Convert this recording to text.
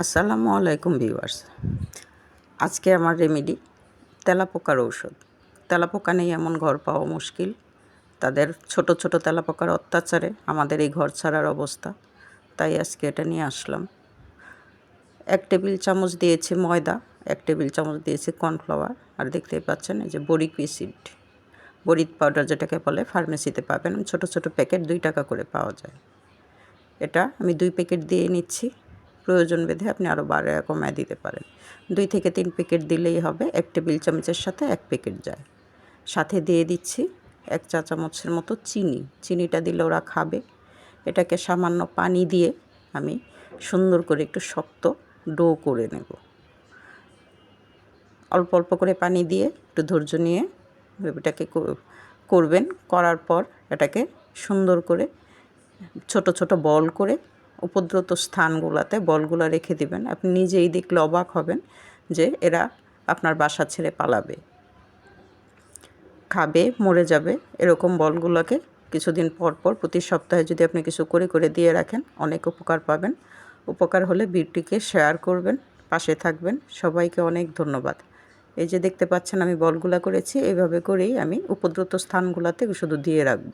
আসসালামু আলাইকুম ভিউয়ার্স। আজকে আমার রেমেডি তেলাপোকার ঔষধ। তেলাপোকা নেই এমন ঘর পাওয়া মুশকিল। তাদের ছোট ছোট তেলাপোকার অত্যাচারে আমাদের এই ঘর ছাড়ার অবস্থা। তাই আজকে এটা নিয়ে আসলাম। এক টেবিল চামচ দিয়েছি ময়দা, এক টেবিল চামচ দিয়েছি কর্নফ্লাওয়ার। আর দেখতেই পাচ্ছেন এই যে বরিক পিসিড বরিক পাউডার যেটাকে বলে, ফার্মেসিতে পাবেন। ছোট ছোট প্যাকেট দুই টাকা করে পাওয়া যায়। এটা আমি দুই প্যাকেট দিয়ে নিচ্ছি। প্রয়োজন বেঁধে আপনি আরও বাড়ে কমায় দিতে পারেন। দুই থেকে তিন প্যাকেট দিলেই হবে, এক টেবিল চামচের সাথে এক প্যাকেট যায়। সাথে দিয়ে দিচ্ছি এক চা চামচের মতো চিনি। চিনিটা দিলে ওরা খাবে। এটাকে সামান্য পানি দিয়ে আমি সুন্দর করে একটু শক্ত ডো করে নেব। অল্প অল্প করে পানি দিয়ে একটু ধৈর্য নিয়ে এটাকে করবেন। করার পর এটাকে সুন্দর করে ছোট ছোট বল করে উপদ্রুত স্থানগুলোতে বলগুলো রেখে দিবেন। আপনি নিজেই দেখলে অবাক হবেন যে এরা আপনার বাসা ছেড়ে পালাবে। খাবে, মরে যাবে, এরকম বলগুলোকে কিছুদিন পর পর প্রতি সপ্তাহে যদি আপনি কিছু করে করে দিয়ে রাখেন, অনেক উপকার পাবেন। উপকার হলে ভিডিওটিকে শেয়ার করবেন, পাশে থাকবেন। সবাইকে অনেক ধন্যবাদ। এই যে দেখতে পাচ্ছেন আমি বলগুলা করেছি এইভাবে করেই আমি উপদ্রুত স্থানগুলোতে শুধু দিয়ে রাখব।